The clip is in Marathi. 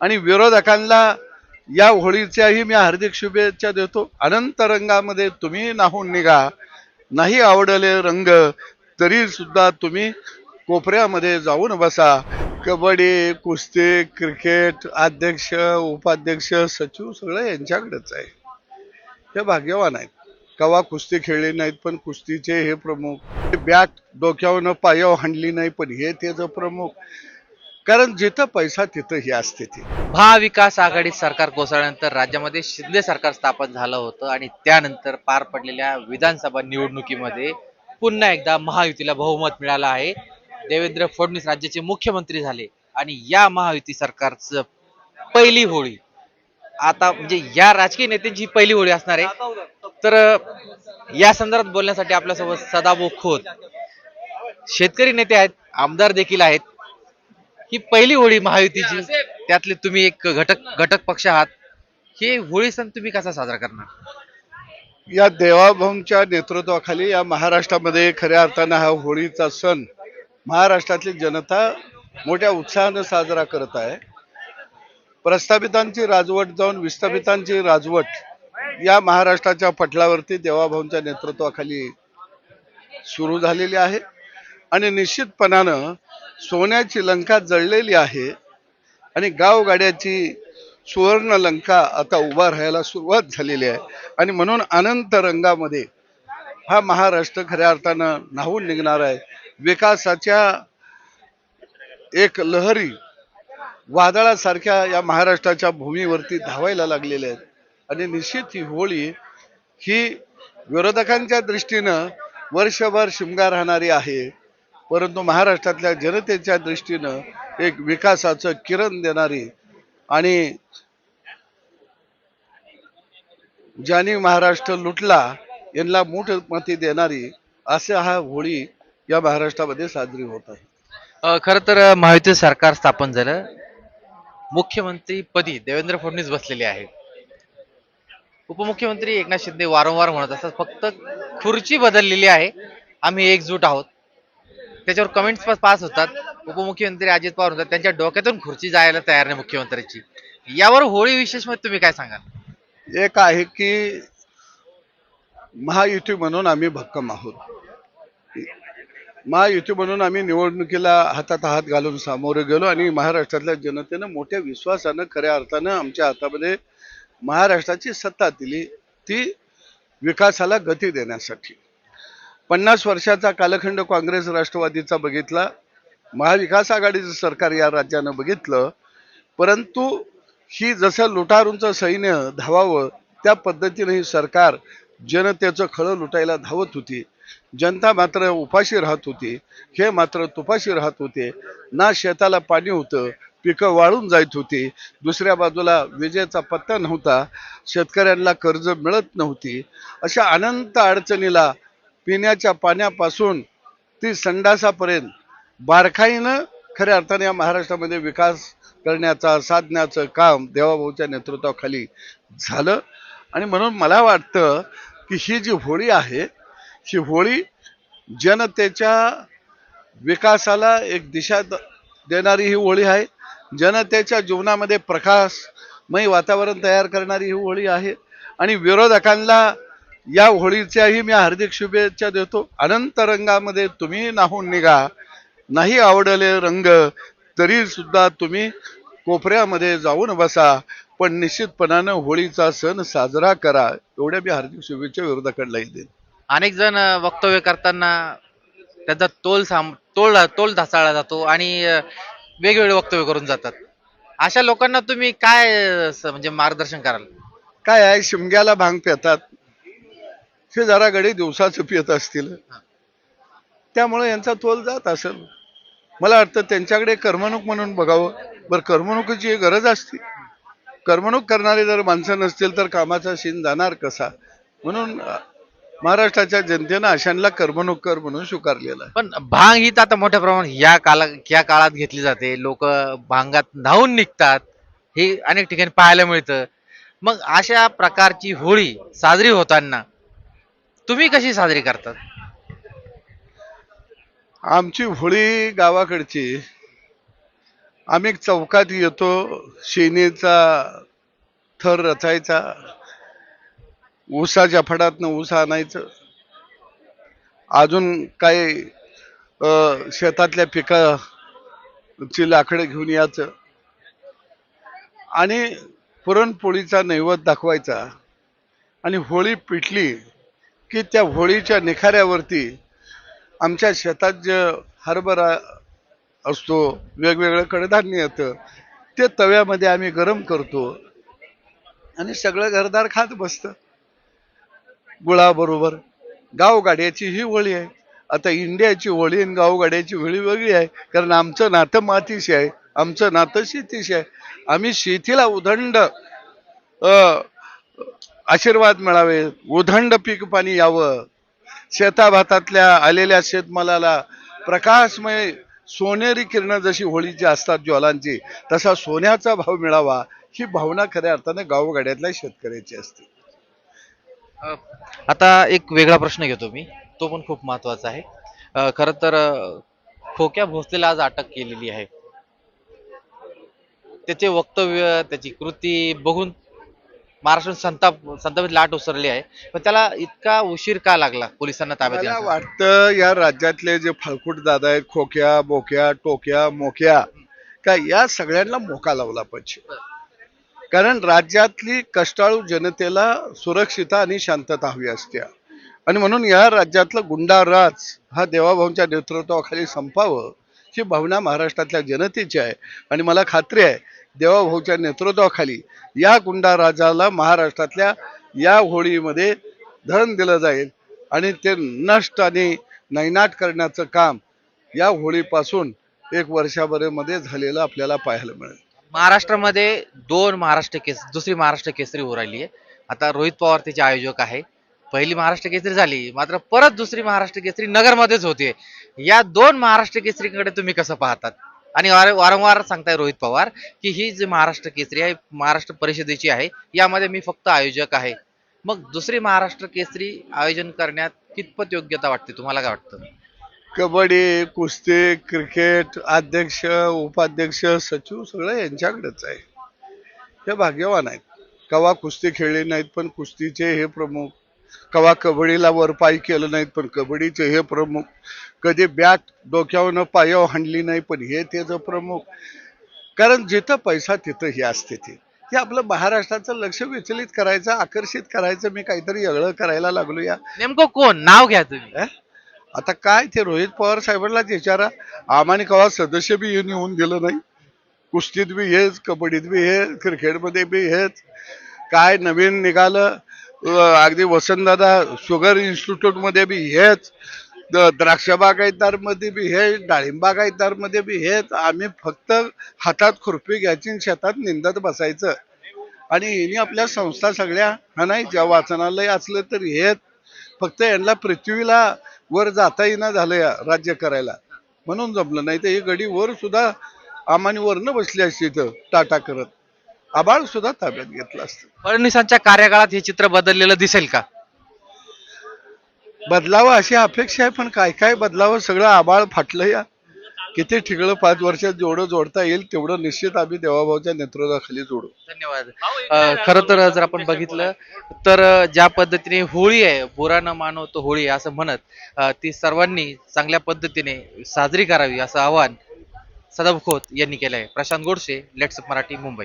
आणि विरोधकांना या होळीच्याही मी हार्दिक शुभेच्छा देतो. अनंत रंगामध्ये तुम्ही नाहून निघा. नाही आवडले रंग तरी सुद्धा तुम्ही कोपऱ्यामध्ये जाऊन बसा. कबड्डी कुस्ती क्रिकेट अध्यक्ष उपाध्यक्ष सचिव सगळं यांच्याकडेच आहे. हे भाग्यवान आहेत. कवा कुस्ती खेळली नाहीत पण कुस्तीचे हे प्रमुख. बॅट डोक्यावरनं पायावर हाणली नाही पण हे त्याचं प्रमुख. कारण जिथं पैसा तिथं हे असते महाविकास आघाडी सरकार कोसळल्यानंतर राज्यामध्ये शिंदे सरकार स्थापन झालं होतं आणि त्यानंतर पार पडलेल्या विधानसभा निवडणुकीमध्ये पुन्हा एकदा महायुतीला बहुमत मिळालं आहे. देवेंद्र फडणवीस राज्याचे मुख्यमंत्री झाले आणि या महायुती सरकारचं पहिली होळी. आता म्हणजे या राजकीय नेत्यांची पहिली होळी असणार आहे. तर या संदर्भात बोलण्यासाठी आपल्यासोबत सदाभाऊ खोत. शेतकरी नेते आहेत आमदार देखील आहेत. ही पहिली होळी महायुतीची. त्यातले तुम्ही एक घटक घटक पक्ष आहात. हे होळी सण तुम्ही कसा साजरा करणार? या देवाभाऊंच्या नेतृत्वाखाली या महाराष्ट्रामध्ये खऱ्या अर्थानं हा होळीचा सण महाराष्ट्रातली जनता मोठ्या उत्साहानं साजरा करत आहे. प्रस्थापितांची राजवट जाऊन विस्थापितांची राजवट या महाराष्ट्राच्या पटलावरती देवाभाऊंच्या नेतृत्वाखाली सुरू झालेली आहे. आणि निश्चितपणानं सोन्याची लंका जळलेली आहे आणि गावगाड्याची सुवर्ण लंका आता उभा राहायला सुरुवात झालेली आहे. आणि म्हणून अनंत रंगामध्ये हा महाराष्ट्र खऱ्या अर्थानं न्हावून निघणार आहे. विकासाच्या एक लहरी वादळासारख्या या महाराष्ट्राच्या भूमीवरती धावायला लागलेल्या आहेत. आणि निश्चित ही होळी ही विरोधकांच्या दृष्टीनं वर्षभर शिमगा राहणारी आहे. परंतु महाराष्ट्रातल्या जनतेच्या दृष्टीनं एक विकासाचं किरण देणारी आणि ज्यांनी महाराष्ट्र लुटला यांना मूठ मती देणारी असे हा होळी या महाराष्ट्रामध्ये साजरी होत आहे. खर तर महायुती सरकार स्थापन झालं. मुख्यमंत्री पदी देवेंद्र फडणवीस बसलेले आहेत. उपमुख्यमंत्री एकनाथ शिंदे वारंवार म्हणत असतात फक्त खुर्ची बदललेली आहे. आम्ही एकजूट आहोत. त्याच्यावर कमेंट्स पण पास होतात. उपमुख्यमंत्री अजित पवार होतात त्यांच्या डोक्यातून खुर्ची जायला तयार नाही मुख्यमंत्र्यांची. यावर होळी विशेषमध्ये तुम्ही काय सांगाल? एक आहे की महायुती म्हणून आम्ही भक्कम आहोत. महायुती म्हणून आम्ही निवडणुकीला हातात हात घालून सामोरे गेलो आणि महाराष्ट्रातल्या जनतेनं मोठ्या विश्वासानं खऱ्या अर्थानं आमच्या हातामध्ये महाराष्ट्राची सत्ता दिली ती विकासाला गती देण्यासाठी. पन्नास वर्षाचा कालखंड काँग्रेस राष्ट्रवादीचा बघितला. महाविकास आघाडीचं सरकार या राज्यानं बघितलं. परंतु ही जसं लुटारूंचं सैन्य धावावं त्या पद्धतीने ही सरकार जनतेचं खळं लुटायला धावत होती. जनता मात्र उपाशी राहत होती. हे मात्र तुपाशी राहत होते. ना शेताला पाणी होतं पिकं वाळून जायत होती. दुसऱ्या बाजूला विजेचा पत्ता नव्हता. शेतकऱ्यांना कर्ज मिळत नव्हती. अशा अनंत अडचणीला पिण्याच्या पाण्यापासून ती संडासापर्यंत बारखाईनं खऱ्या अर्थाने या महाराष्ट्रामध्ये विकास करण्याचा साधण्याचं काम देवाभाऊच्या नेतृत्वाखाली झालं. आणि म्हणून मला वाटतं की ही जी होळी आहे ही होळी जनतेच्या विकासाला एक दिशा द- देणारी ही होळी आहे. जनतेच्या जीवनामध्ये प्रकाशमय वातावरण तयार करणारी ही होळी आहे. आणि विरोधकांना या होळीच्याही मी हार्दिक शुभेच्छा देतो. अनंत रंगामध्ये तुम्ही नाहून निघा. नाही आवडले रंग तरी सुद्धा तुम्ही कोपऱ्यामध्ये जाऊन बसा. पण निश्चितपणानं होळीचा सण साजरा करा. एवढ्या मी हार्दिक शुभेच्छा विरोधकांनाही देईन. अनेक जण वक्तव्य करताना त्यांचा तोल साम तोल तोल ढासाळला जातो आणि वेगवेगळे वक्तव्य करून जातात. अशा लोकांना तुम्ही काय म्हणजे मार्गदर्शन कराल? काय आहे? शिमग्याला भांग पितात. जरा गडी दिवसाचं पित असतील. त्यामुळे यांचा तोल जात असेल. मला वाटतं त्यांच्याकडे करमणूक म्हणून बघावं. बरं करमणुकीची गरज असते. करमणूक करणारे जर माणसं नसतील तर कामाचा शीन जाणार कसा? म्हणून महाराष्ट्राच्या जनतेनं अशांना करमणूक कर म्हणून स्वीकारलेलं पण भांग ही तर आता मोठ्या प्रमाणात या काला या काळात घेतली जाते. लोक भांगात न्हावून निघतात. हे अनेक ठिकाणी पाहायला मिळतं. मग अशा प्रकारची होळी साजरी होताना तुम्ही कशी साजरी करतात? आमची होळी गावाकडची. आम्ही चौकात येतो शेणेचा थर रचायचा ऊसाच्या फडातनं ऊस आणायचं. अजून काही शेतातल्या पिकाची लाकडं घेऊन यायचं. आणि पुरणपोळीचा नैवेद्य दाखवायचा. आणि होळी पिटली की त्या होळीच्या निखाऱ्यावरती आमच्या शेतात जे हरभरा असतो वेगवेगळं कडधान्य येतं ते तव्यामध्ये आम्ही गरम करतो आणि सगळं घरदार खात बसतं. गुळाबरोबर गावगाड्याची ही होळी आहे. आता इंडियाची होळी आणि गावगाड्याची होळी वेगळी आहे कारण आमचं नातं मातीशी आहे आमचं नातं शेतीशी आहे. आम्ही शेतीला उदंड आशीर्वाद मिळावे उधंड पीक पाणी यावं. शेताभातातल्या आलेल्या शेतमालाला प्रकाशमय सोनेरी किरणं जशी होळीची असतात ज्वालांची तसा सोन्याचा भाव मिळावा ही भावना खऱ्या अर्थानं गावगाड्यातल्या शेतकऱ्याची असते. आता एक वेगळा प्रश्न घेतो मी. तो पण खूप महत्त्वाचा आहे. खर खरं तर खोक्या भोसलेला आज अटक केलेली आहे. त्याचे वक्तव्य त्याची कृती बघून महाराष्ट्र संताप संतापित लाट उसरली आहे. पण त्याला इतका उशीर का लागला पोलिसांना ताब्यात मला? वाटतं या राज्यातले जे फाळकूट दादा आहेत खोक्या बोक्या टोक्या मोक्या का या सगळ्यांना मोका लावला पाहिजे. कारण राज्यातली कष्टाळू जनतेला सुरक्षिता आणि शांतता हवी असते. आणि म्हणून या राज्यातलं गुंडा राज हा देवाभाऊंच्या नेतृत्वाखाली संपावं ही भावना महाराष्ट्रातल्या जनतेची आहे आणि मला खात्री आहे देवाभाऊच्या नेतृत्वाखाली या गुंडा राजाला महाराष्ट्रातल्या या होळीमध्ये धन दिलं जाईल आणि ते नष्ट आणि नैनाट करण्याचं काम या होळीपासून एक वर्षाभरामध्ये झालेलं आपल्याला पाहायला मिळेल. महाराष्ट्रामध्ये दोन महाराष्ट्र केस दुसरी महाराष्ट्र केसरी होऊ राहिली आहे. आता रोहित पवार त्याचे आयोजक आहे. पहिली महाराष्ट्र केसरी झाली मात्र परत दुसरी महाराष्ट्र केसरी नगरमध्येच होते. या दोन महाराष्ट्र केसरीकडे तुम्ही कसं पाहतात? आणि वारंवार सांगताय रोहित पवार की ही जी महाराष्ट्र केसरी आहे महाराष्ट्र परिषदेची आहे यामध्ये मी फक्त आयोजक आहे. मग दुसरी महाराष्ट्र केसरी आयोजन करण्यात कितपत योग्यता वाटते? तुम्हाला काय वाटतं? कबड्डी कुस्ती क्रिकेट अध्यक्ष उपाध्यक्ष सचिव सगळं यांच्याकडेच आहे. हे भाग्यवान आहेत. कवा कुस्ती खेळली नाहीत पण कुस्तीचे हे प्रमुख कवा कबड्डीला वर पाय केलं नाहीत पण कबड्डीचे हे प्रमुख कधी बॅट डोक्यावरनं पायावर हाणली नाही पण हे त्याचं प्रमुख. कारण जिथं पैसा तिथं हे असते ते. हे आपलं महाराष्ट्राचं लक्ष विचलित करायचं आकर्षित करायचं मी काहीतरी वेगळं करायला लागलो या. नेमकं कोण? नाव घ्या तुम्ही? आता काय ते रोहित पवार साहेबांनाच विचारा. आम्हाने कवा सदस्य बी येऊन येऊन दिलं नाही. कुस्तीत बी हेच कबड्डीत बी हेच क्रिकेटमध्ये बी हेच. काय नवीन निघालं अगदी वसंतदादा शुगर इन्स्टिट्यूटमध्ये बी हेच द- द्राक्ष बागायतदार बी हे डाळिंब बागायतदार बी हेच. आम्ही फक्त हातात खुरपी घ्यायची आणि शेतात निंदत बसायचं. आणि हिने आपल्या संस्था सगळ्या हा नाही ज्या वाचनालय असलं तर हेच. फक्त यांना पृथ्वीला वर जाता येईना झालं राज्य करायला. म्हणून जमलं. नाही तर ही गडी वर सुद्धा आम्हाने वरनं बसली असती इथं टाटा करत. आबाळ सुद्धा ताब्यात घेतलं असतं. फडणवीसांच्या कार्यकाळात हे चित्र बदललेलं दिसेल का? बदलावं अशी अपेक्षा आहे पण काय काय बदलावं सगळं आबाळ फाटलं या. किती ठिकाणं पाच वर्षात जेवढं जोडता येईल तेवढं निश्चित आम्ही देवाभाऊच्या नेतृत्वाखाली जोडू. धन्यवाद. खरं तर जर आपण बघितलं तर ज्या पद्धतीने होळी आहे बुरा न मानव तो होळी असं म्हणत ती सर्वांनी चांगल्या पद्धतीने साजरी करावी असं आवाहन सदाब खोत यांनी केलं आहे प्रशांत गोडसे लेट्स मराठी मुंबई.